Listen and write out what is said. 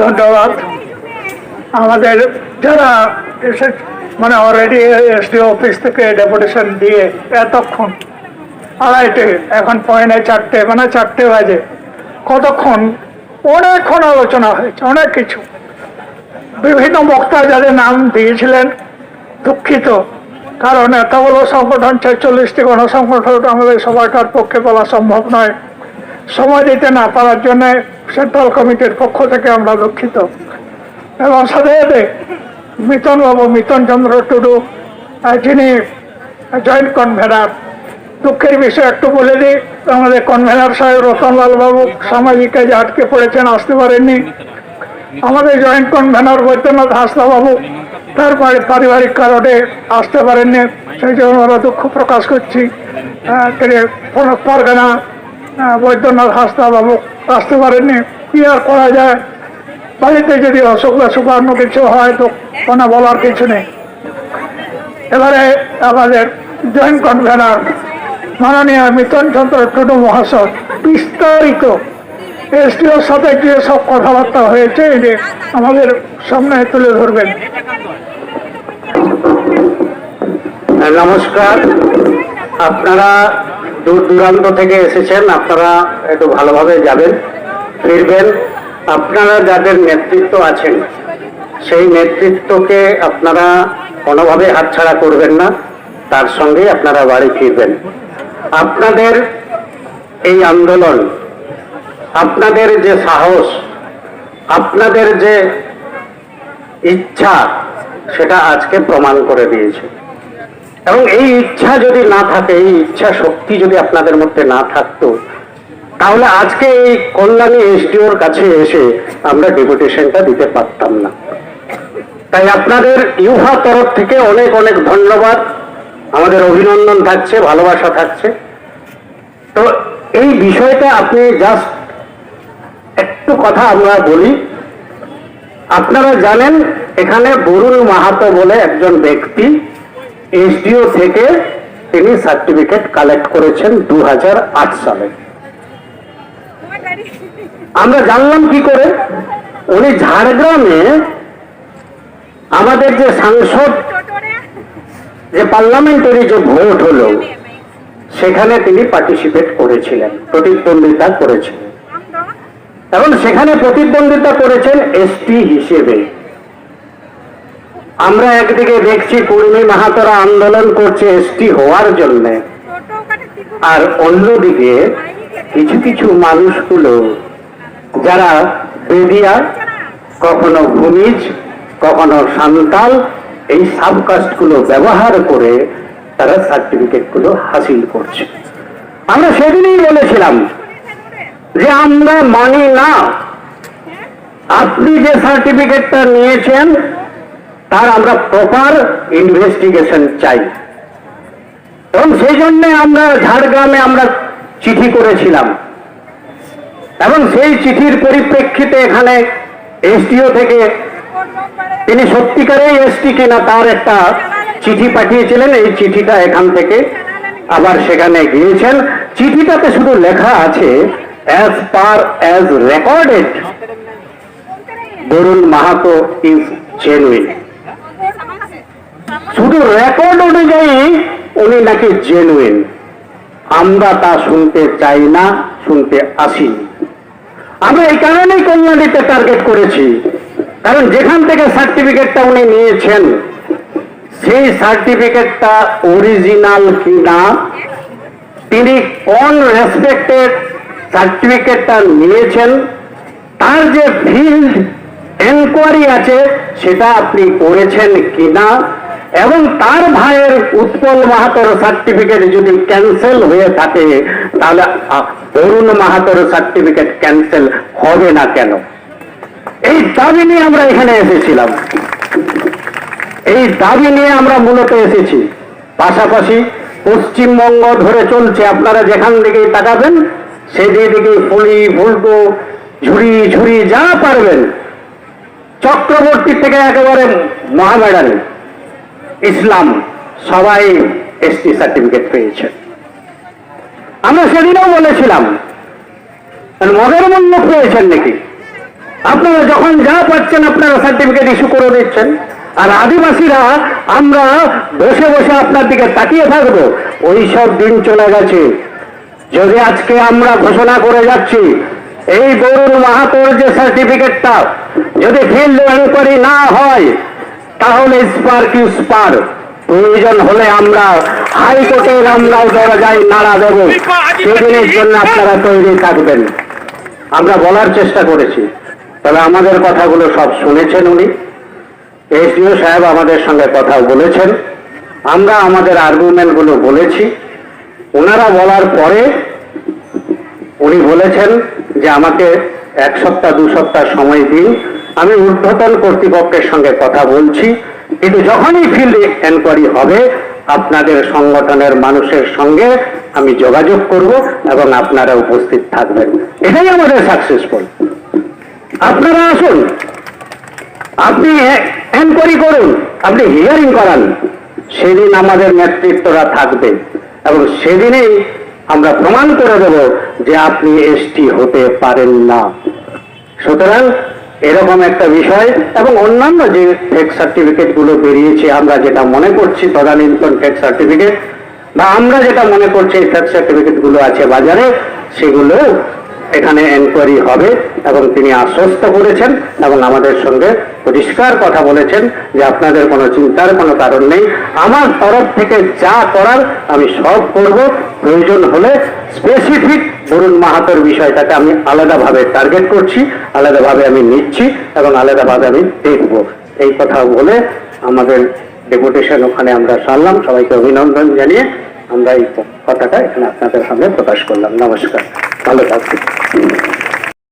ধন্যবাদ। আমাদের যারা এসে মানে অলরেডি এসডি অফিস থেকে ডেপুটেশন দিয়ে এতক্ষণ আড়াইটে, এখন পয়নে চারটে মানে চারটে বাজে। কতক্ষণ? অনেকক্ষণ আলোচনা হয়েছে, অনেক কিছু। বিভিন্ন বক্তা যাদের নাম দিয়েছিলেন, দুঃখিত। কারণ এতগুলো সংগঠন, ছেচল্লিশটি গণসংগঠন আমাদের সবাইকার পক্ষে বলা সম্ভব নয়। সময় দিতে না পারার জন্য সেন্ট্রাল কমিটির পক্ষ থেকে আমরা দুঃখিত। এবং সাথে সাথে মিতন বাবু মিতন চন্দ্র টুডু যিনি জয়েন্ট কনভেনার, দুঃখের বিষয় একটু বলে দিই, আমাদের কনভেনার সাহেব রতনলাল বাবু সামাজিক কাজে আটকে পড়েছেন, আসতে পারেননি। আমাদের জয়েন্ট কনভেনার বৈদ্যনাথ হাসদা বাবু তার পারিবারিক কারণে আসতে পারেননি। সেই জন্য আমরা দুঃখ প্রকাশ করছি। তিনি পরগনা বৈদ্যনাথ হাসদা বাবু আসতে পারেননি। কি আর করা যায়? বাড়িতে যদি অসুখ অসুখ অন্য কিছু হয়, তো কোনো বলার কিছু নেই। এবারে আমাদের জয়েন্ট কনভেনার মাননীয় মিতন চন্দ্র টুডু মহাশয় বিস্তারিত এসডিওর সাথে যে সব কথাবার্তা হয়েছে যে আমাদের সামনে তুলে ধরবেন। নমস্কার। আপনারা দূর দূরান্ত থেকে এসেছেন, আপনারা একটু ভালোভাবে যাবেন, ফিরবেন। আপনারা যাদের নেতৃত্ব আছেন, সেই নেতৃত্বকে আপনারা কোনোভাবে হাতছাড়া করবেন না, তার সঙ্গে আপনারা বাড়ি ফিরবেন। আপনাদের এই আন্দোলন আপনাদের যে সাহস, আপনাদের যে ইচ্ছা, সেটা আজকে প্রমাণ করে দিয়েছে। এবং এই ইচ্ছা যদি না থাকে, এই ইচ্ছা শক্তি যদি আপনাদের মধ্যে না থাকতো, তাহলে আজকে এই কল্যাণী এসডিওর কাছে এসে আমরা ডেপুটেশনটা দিতে পারতাম না। তাই আপনাদের ইউহা তরফ থেকে অনেক অনেক ধন্যবাদ। আমাদের অভিনন্দন থাকছে, ভালোবাসা থাকছে। তো এই বিষয়টা আপনি জাস্ট একটু কথা আমরা বলি। আপনারা জানেন, এখানে বরুণ মাহাতো বলে একজন ব্যক্তি এসডিও থেকে তিনি সার্টিফিকেট কালেক্ট করেছেন দু সালে। আমরা জানলাম কি করে? উনি ঝাড়গ্রামে আমাদের যে সাংসদ, যে পার্লামেন্টারি যে ভোট হলো, সেখানে তিনি পার্টিসিপেট করেছিলেন, প্রতিদ্বন্দ্বিতা করেছিলেন। এবং সেখানে প্রতিদ্বন্দ্বিতা করেছেন এসটি হিসেবে। আমরা একদিকে দেখছি কর্মী মাহাতরা আন্দোলন করছে এসটি হওয়ার জন্যে, আর অন্যদিকে কিছু কিছু মানুষগুলো, যারা বেদিয়া, কখনো ভূমিজ, কখনো সান্তাল, এই সাবকাস্টগুলো ব্যবহার করে তারা সার্টিফিকেটগুলো হাসিল করছে। আমরা সেদিনই বলেছিলাম যে আমরা মানি না, আপনি যে সার্টিফিকেটটা নিয়েছেন, তার আমরা প্রপার ইনভেস্টিগেশন চাই। এবং সেই জন্য আমরা ঝাড়গ্রামে আমরা চিঠি করেছিলাম। এবং সেই চিঠির পরিপ্রেক্ষিতে এখানে এসডিও থেকে তিনি সত্যিকারেই এসটি কিনা তার একটা চিঠি পাঠিয়েছিলেন। এই চিঠিটা এখান থেকে আবার সেখানে গিয়েছেন। চিঠিটাতে শুধু লেখা আছে as per as recorded Barun Mahato is genuine শুধু রেকর্ড অনুযায়ী উনি নাকি জেনুইন আমরা তা শুনতে চাই না, শুনতে আসি। আমরা এই কারণেই কল্যাণীতে টার্গেট করেছি। কারণ যেখান থেকে সার্টিফিকেটটা উনি নিয়েছেন, সেই সার্টিফিকেটটা অরিজিনাল কিনা, তিনি কোন রেসপেক্টেড সার্টিফিকেটটা নিয়েছেন, তার যে ফিল্ড এনকোয়ারি আছে, সেটা আপনি করেছেন কিনা, এবং তার ভাইয়ের উৎপল মাহাতোর সার্টিফিকেট যদি ক্যান্সেল হয়ে থাকে, তাহলে অরুণ মাহাতোর সার্টিফিকেট ক্যান্সেল হবে না কেন? এই দাবি নিয়ে আমরা এখানে এসেছিলাম। এই দাবি নিয়ে আমরা মূলত এসেছি। পাশাপাশি পশ্চিমবঙ্গ ধরে চলছে। আপনারা যেখান দিকেই তাকাবেন সেদিকে ফুলি ফুলকো ঝুড়ি ঝুড়ি, যা পারবেন। চক্রবর্তী থেকে একেবারে মহামেডান ইসলাম সবাই এসটি সার্টিফিকেট পেয়েছেন আমরা সেদিনও বলেছিলাম মগের মূল্য পেয়েছেন নাকি? আপনারা যখন যা পাচ্ছেন, আপনারা সার্টিফিকেট ইস্যু করে দিচ্ছেন। আর আদিবাসীরা, আমরা বসে বসে আপনার দিকে তাকিয়ে থাকব। ওই সব দিন চলে গেছে। যদি আজকে আমরা ঘোষণা করে যাচ্ছি, এই গরুর মাহাতোর যে সার্টিফিকেটটা যদি ফিল্ড এনকোয়ারি না হয়, তাহলে স্পার কি স্পার প্রয়োজন হলে আমরা হাইকোর্টের আমরাও দরজায় নাড়া দেবো। সেদিনের জন্য আপনারা তৈরি থাকবেন। আমরা বলার চেষ্টা করেছি। তবে আমাদের কথাগুলো সব শুনেছেন উনি। এসডিও সাহেব আমাদের সঙ্গে কথা বলেছেন। আমরা আমাদের আর্গুমেন্টগুলো বলেছি। ওনারা বলার পরে উনি বলেছেন যে আমাকে এক সপ্তাহ, দু সপ্তাহ সময় দিন। আমি ঊর্ধ্বতন কর্তৃপক্ষের সঙ্গে কথা বলছি। কিন্তু যখনই ফিল্ড এনকোয়ারি হবে, আপনাদের সংগঠনের মানুষের সঙ্গে আমি যোগাযোগ করব এবং আপনারা উপস্থিত থাকবেন। এটাই আমাদের সাকসেসফুল আপনারা আসুন। আপনি এনকোয়ারি করুন। আপনি হিয়ারিং করান। সেদিন আমাদের নেতৃত্বরা থাকবে এবং সেদিনেই আমরা প্রমাণ করে দেব যে আপনি এসটি হতে পারেন না। সুতরাং এরকম একটা বিষয় এবং অন্যান্য যে ফেক সার্টিফিকেটগুলো বেরিয়েছে, আমরা যেটা মনে করছি তদানীন্তন ফেক সার্টিফিকেট বা আমরা যেটা মনে করছি ফেক সার্টিফিকেটগুলো আছে বাজারে সেগুলো এখানে এনকোয়ারি হবে এবং তিনি আশ্বস্ত করেছেন এবং আমাদের সঙ্গে পরিষ্কার কথা বলেছেন যে আপনাদের কোনো চিন্তার কোনো কারণ নেই। আমার তরফ থেকে যা করার আমি সব করব। প্রয়োজন হলে স্পেসিফিক বরুণ মাহাতোর বিষয়টাকে আমি আলাদাভাবে টার্গেট করছি, আলাদাভাবে আমি নিচ্ছি এবং আলাদাভাবে আমি দেখব। এই কথা বলে আমাদের ডেপুটেশন ওখানে আমরা সারলাম। সবাইকে অভিনন্দন জানিয়ে আমরা এই কথাটা এখানে আপনাদের সামনে প্রকাশ করলাম। নমস্কার। ভালো থাকবেন।